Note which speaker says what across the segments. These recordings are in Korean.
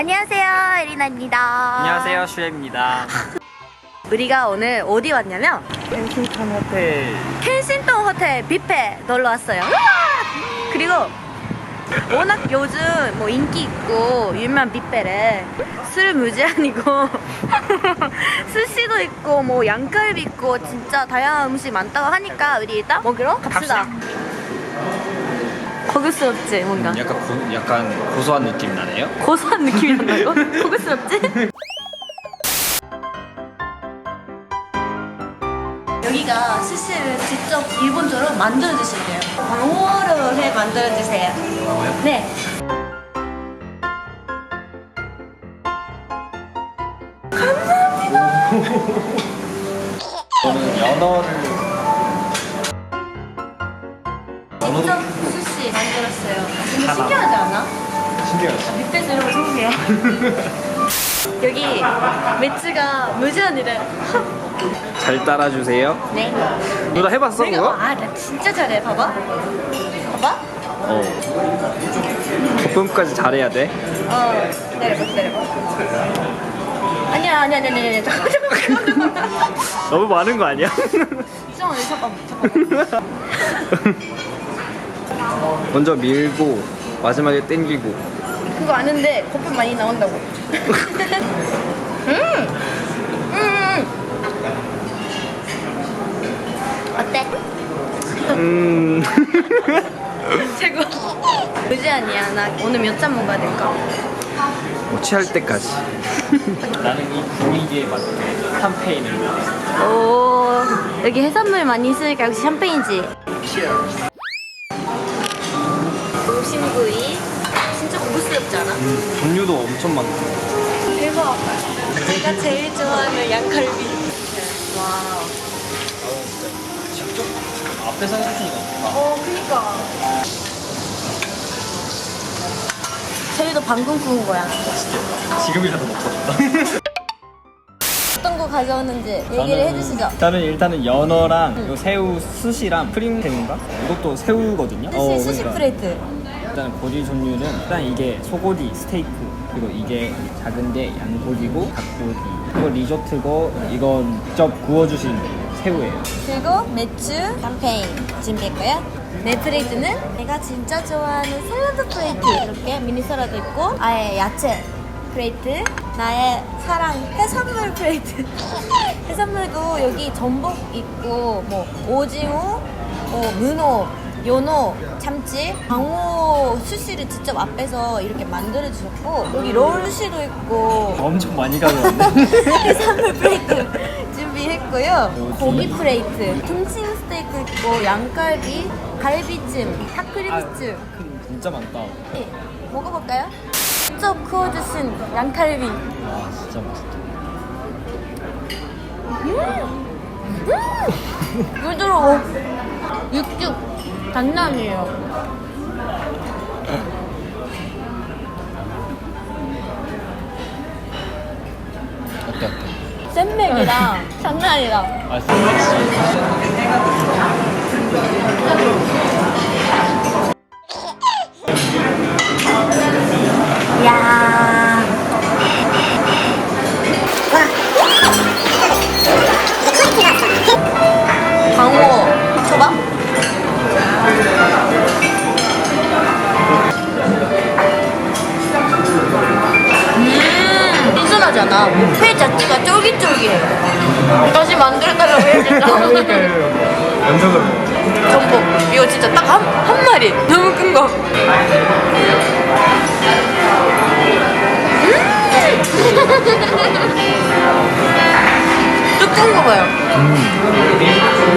Speaker 1: 안녕하세요, 에리나입니다.
Speaker 2: 안녕하세요 슈엠입니다.
Speaker 1: 우리가 오늘 어디 왔냐면
Speaker 2: 켄싱턴 호텔
Speaker 1: 켄싱턴 호텔 뷔페 놀러 왔어요. 그리고 워낙 요즘 뭐 인기 있고 유명한 뷔페래 술 무제한이고 스시도 있고 뭐 양갈비 있고 진짜 다양한 음식 많다고 하니까 우리 일단 먹으러 갑시다. 고급스럽지 뭔가
Speaker 2: 약간 고, 약간 고소한 느낌 나네요.
Speaker 1: 고소한 느낌이 난다고? 고급스럽지? 여기가 스시를 직접 일본적으로 만들어 주신대요. 광어를 해 만들어 주세요. 네.
Speaker 2: 저는 연어를
Speaker 1: 신기하지 않아?
Speaker 2: 신기하죠.
Speaker 1: 밑에서 이런 거 신기해. 여기 매츠가 무제한이래.
Speaker 2: 잘 따라주세요.
Speaker 1: 네.
Speaker 2: 누나 해봤어
Speaker 1: 내가
Speaker 2: 그거?
Speaker 1: 아, 나 진짜 잘해. 봐봐. 봐봐.
Speaker 2: 어. 거품까지 잘해야 돼.
Speaker 1: 어, 기다려봐, 기다려봐. 아니야, 아니야, 아니야, 아니야. 잠깐만, 잠깐만, 잠깐만.
Speaker 2: 너무 많은 거 아니야?
Speaker 1: 잠깐만, 잠깐만, 잠깐만.
Speaker 2: 먼저 밀고 마지막에 땡기고.
Speaker 1: 그거 아는데 거품 많이 나온다고. 음! 음! 어때?
Speaker 2: 음.
Speaker 1: 최고. 무제한이야. 나 오늘 몇 잔 먹어야 될까?
Speaker 2: 뭐 취할 때까지. 나는 이 분위기에 맞게 샴페인을
Speaker 1: 오, 여기 해산물 많이 있으니까 역시 샴페인이지. 도심구이. 진짜 고급스럽지 않아?
Speaker 2: 종류도 엄청 많고.
Speaker 1: 대박. 제가 제일 좋아하는 양갈비. 와우.
Speaker 2: 직접 앞에서 해주시니까.
Speaker 1: 어, 그니까. 저희도 방금 구운 거야.
Speaker 2: 지금이라도 먹고 싶다.
Speaker 1: 어떤 거 가져오는지 얘기를 해주시죠.
Speaker 3: 일단은 일단은 연어랑 요 새우 스시랑 프림 새우인가? 이것도 새우거든요.
Speaker 1: 스시,
Speaker 3: 어,
Speaker 1: 스시
Speaker 3: 그러니까.
Speaker 1: 프레이트.
Speaker 3: 일단 고기 종류는 일단 이게 소고기 스테이크 그리고 이게 작은데 양고기고 닭고기 이거 리조트고 이건 직접 구워주신 새우예요.
Speaker 1: 그리고 매추, 샴페인 준비했고요. 내 프레이트는 내가 진짜 좋아하는 샐러드 프레이트 이렇게 미니 샐러드 있고 아예 야채 프레이트 나의 사랑 해산물 프레이트 해산물도 여기 전복 있고 뭐 오징어, 뭐 문어, 연어, 참치, 광어 수시를 직접 앞에서 이렇게 만들어 주셨고 여기 롤 수시도 있고
Speaker 3: 엄청 많이 가져왔네.
Speaker 1: 해산물 프레이트 준비했고요. 고기 프레이트, 등심 스테이크 있고 양갈비, 갈비찜, 핫크림찜.
Speaker 3: 크림 진짜 많다.
Speaker 1: 네, 먹어볼까요? 직접 구워주신 양갈비.
Speaker 3: 와 진짜 맛있다.
Speaker 1: 부드러워. 육즙 아니에요.
Speaker 3: 어때 어때?
Speaker 1: 샌맥이랑 장난 아니다.
Speaker 3: 맛있어.
Speaker 1: 이야. 광어 초밥?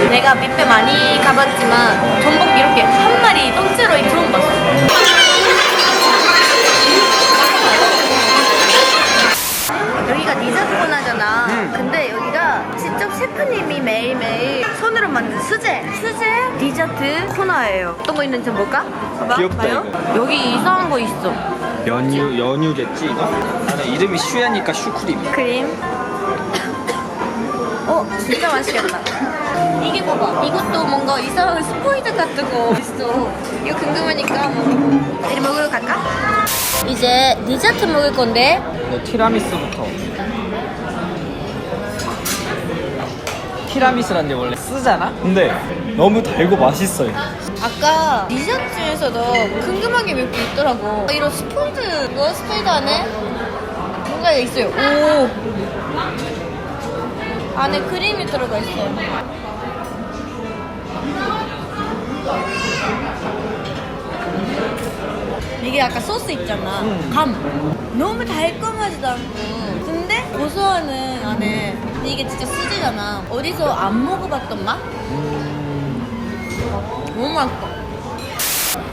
Speaker 1: 내가 뷔페 많이 가봤지만 전복 이렇게 한 마리 통째로 처음 봤어. 여기가 디저트 코너잖아. 근데 여기가 직접 셰프님이 매일매일 손으로 만든 수제, 수제 디저트 코너예요. 어떤 거 있는지 볼까? 봐봐.
Speaker 2: 귀엽다,
Speaker 1: 봐요.
Speaker 2: 이거.
Speaker 1: 여기 이상한 거 있어.
Speaker 2: 연유 연유겠지 이거? 나는 이름이 슈야니까 슈크림.
Speaker 1: 크림. 어, 진짜 맛있겠다. 이게 봐봐. 이것도 뭔가 이상한 스포이드 같은 거 있어. 이거 궁금하니까 뭐. 이리 먹으러 갈까? 이제 디저트 먹을 건데
Speaker 2: 네, 티라미수부터. 티라미수란 게 원래 쓰잖아?
Speaker 3: 근데 너무 달고 맛있어요.
Speaker 1: 아까 디저트 중에서도 궁금한 게 몇 개 있더라고. 이런 스포드 이거 스포드 안에 뭔가 있어요. 오 안에 크림이 들어가 있어요. 이게 아까 소스 있잖아.
Speaker 2: 음.
Speaker 1: 감. 너무 달콤하지도 않고. 근데 고소하는 안에. 근데 이게 진짜 수지잖아. 어디서 안 먹어봤던 맛? 너무 맛있어.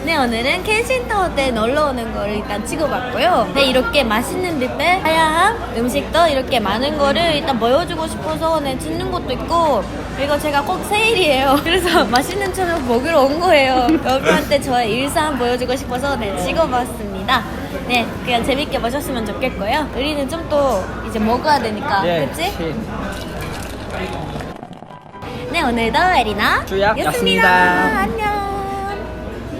Speaker 1: 네, 오늘은 켄싱턴 호텔 놀러 오는 거를 일단 찍어봤고요. 네, 이렇게 맛있는 뷔페, 다양한 음식도 이렇게 많은 거를 일단 보여주고 싶어서 네, 찍는 것도 있고, 그리고 제가 꼭 세일이에요. 그래서 맛있는 저녁 먹으러 온 거예요. 여러분한테 저의 일상 보여주고 싶어서 네, 찍어봤습니다. 네, 그냥 재밌게 보셨으면 좋겠고요. 우리는 좀 또 이제 먹어야 되니까,
Speaker 2: 예,
Speaker 1: 그치?
Speaker 2: 치.
Speaker 1: 네, 오늘도 에리나
Speaker 2: 주약이었습니다.
Speaker 1: 였습니다. 안녕.